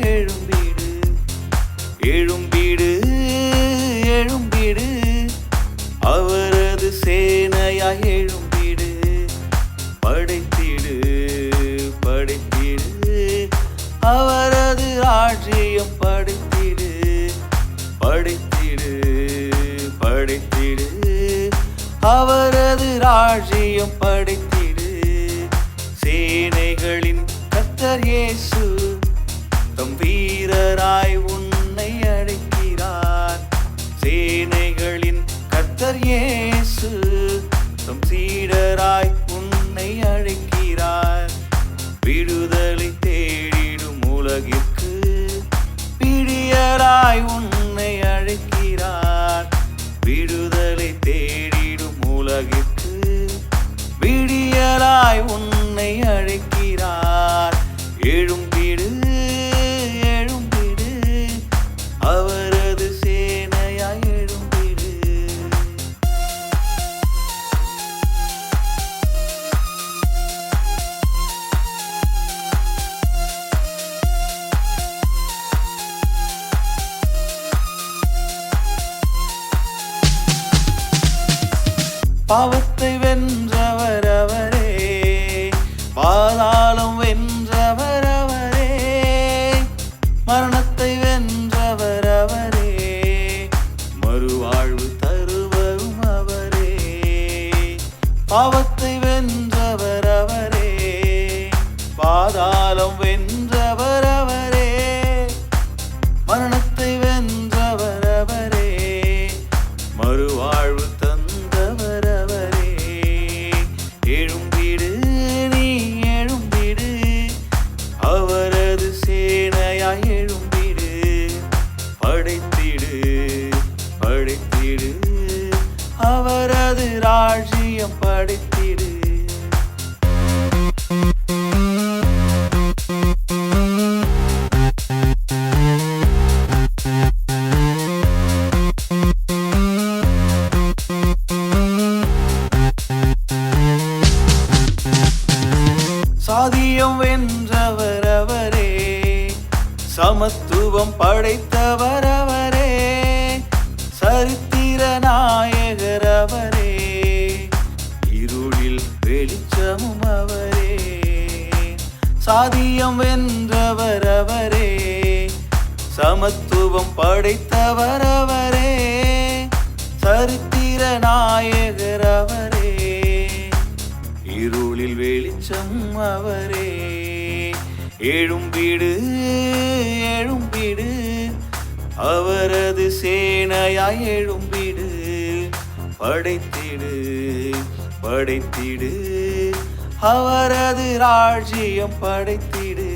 எழும்பீடு. எழும்பீடு எழும்பீடு. அவரது சேனையாய் எழும்பீடு. படைத்திடு படைத்திடு. அவரது ராஜ்யம் படைத்திடு. படைத்திடு படைத்திடு. அவரது ராஜ்யம் படைத்திடு. சேனைகளின் கத்தர் இயேசு தாய் உன்னை அழைக்கிறார். விடுதலை தேடிடும் உலகிற்கு. விடியலாய் உன்னை அழைக்கிறார் பாவத்தை வென்றவர் அவரே. பாதாளம் வென்றவர் அவரே. மரணத்தை வென்றவர் அவரே. மறுவாழ்வு தருவரும் அவரே. பாவத்தை வென்றவர் அவரே. பாதாளம் வென்றவர் ராஜ்யம் படைத்திடு. சாதியம் வென்றவர் அவரே சமத்துவம் படைத்தவர் அவரே சரித்திர நாயகர் ஆதியம் வென்றவர் அவரே சமத்துவம் படைத்தவர் அவரே சரித்திர நாயகர் அவரே இருளில் வெளிச்சம் அவரே. எழும்பிடு எழும்பிடு அவரது சேனையாய் எழும்பிடு படைத்திடு படைத்திடு அவரது ராஜ்யம் படைத்திடு.